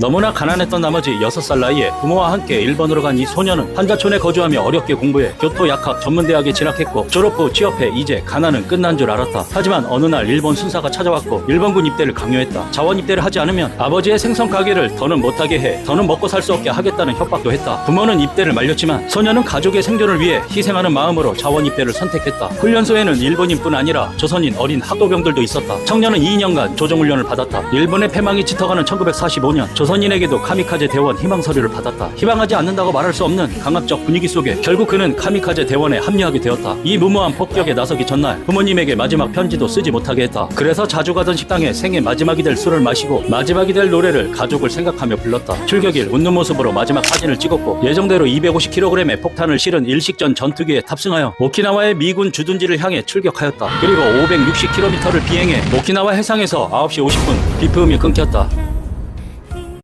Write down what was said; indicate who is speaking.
Speaker 1: 너무나 가난했던 나머지 6살 나이에 부모와 함께 일본으로 간 이 소녀는 한자촌에 거주하며 어렵게 공부해 교토 약학 전문대학에 진학했고 졸업 후 취업해 이제 가난은 끝난 줄 알았다. 하지만 어느 날 일본 순사가 찾아왔고 일본군 입대를 강요했다. 자원 입대를 하지 않으면 아버지의 생선 가게를 더는 못하게 해 더는 먹고 살 수 없게 하겠다는 협박도 했다. 부모는 입대를 말렸지만 소녀는 가족의 생존을 위해 희생하는 마음으로 자원 입대를 선택했다. 훈련소에는 일본인뿐 아니라 조선인 어린 학도병들도 있었다. 청년은 2년간 조정훈련을 받았다. 일본의 패망이 짙어가는 1945년 조선 인에게도 카미카제 대원 희망 서류를 받았다. 희망하지 않는다고 말할 수 없는 강압적 분위기 속에 결국 그는 카미카제 대원에 합류하게 되었다. 이 무모한 폭격에 나서기 전날 부모님에게 마지막 편지도 쓰지 못하게 했다. 그래서 자주 가던 식당에 생애 마지막이 될 술을 마시고 마지막이 될 노래를 가족을 생각하며 불렀다. 출격일 웃는 모습으로 마지막 사진을 찍었고 예정대로 250kg의 폭탄을 실은 일식전 전투기에 탑승하여 오키나와의 미군 주둔지를 향해 출격하였다. 그리고 560km를 비행해 오키나와 해상에서 9시 50분 비프음이 끊겼다.